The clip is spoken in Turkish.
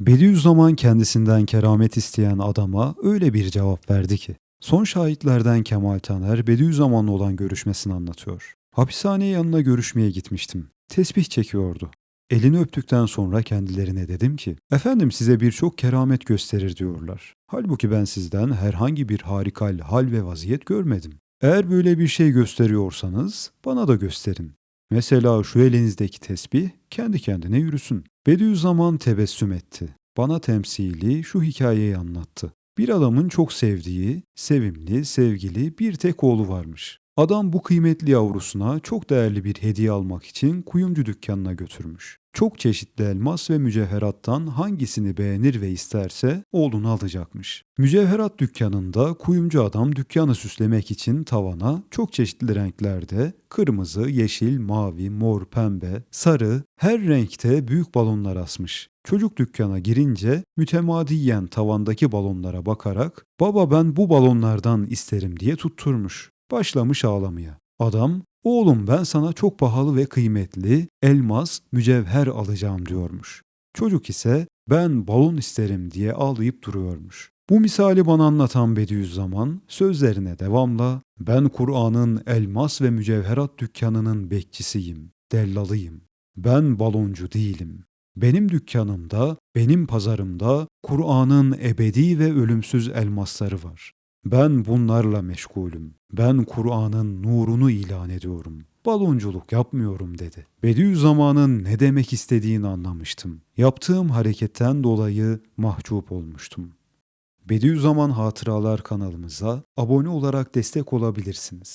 Bediüzzaman kendisinden keramet isteyen adama öyle bir cevap verdi ki. Son şahitlerden Kemal Taner Bediüzzaman'la olan görüşmesini anlatıyor. Hapishane yanına görüşmeye gitmiştim. Tesbih çekiyordu. Elini öptükten sonra kendilerine dedim ki, efendim size birçok keramet gösterir diyorlar. Halbuki ben sizden herhangi bir harikal hal ve vaziyet görmedim. Eğer böyle bir şey gösteriyorsanız bana da gösterin. Mesela şu elinizdeki tesbih kendi kendine yürüsün. Bediüzzaman tebessüm etti. Bana temsili şu hikayeyi anlattı. Bir adamın çok sevdiği, sevimli, sevgili bir tek oğlu varmış. Adam bu kıymetli yavrusuna çok değerli bir hediye almak için kuyumcu dükkanına götürmüş. Çok çeşitli elmas ve mücevherattan hangisini beğenir ve isterse oğlunu alacakmış. Mücevherat dükkanında kuyumcu adam dükkanı süslemek için tavana çok çeşitli renklerde kırmızı, yeşil, mavi, mor, pembe, sarı her renkte büyük balonlar asmış. Çocuk dükkana girince mütemadiyen tavandaki balonlara bakarak baba ben bu balonlardan isterim diye tutturmuş. Başlamış ağlamaya. Adam oğlum ben sana çok pahalı ve kıymetli elmas, mücevher alacağım diyormuş. Çocuk ise ben balon isterim diye ağlayıp duruyormuş. Bu misali bana anlatan Bediüzzaman sözlerine devamla ben Kur'an'ın elmas ve mücevherat dükkanının bekçisiyim, dellalıyım. Ben baloncu değilim. Benim dükkanımda, benim pazarımda Kur'an'ın ebedi ve ölümsüz elmasları var. Ben bunlarla meşgulüm. Ben Kur'an'ın nurunu ilan ediyorum. Balonculuk yapmıyorum dedi. Bediüzzaman'ın ne demek istediğini anlamıştım. Yaptığım hareketten dolayı mahcup olmuştum. Bediüzzaman Hatıralar kanalımıza abone olarak destek olabilirsiniz.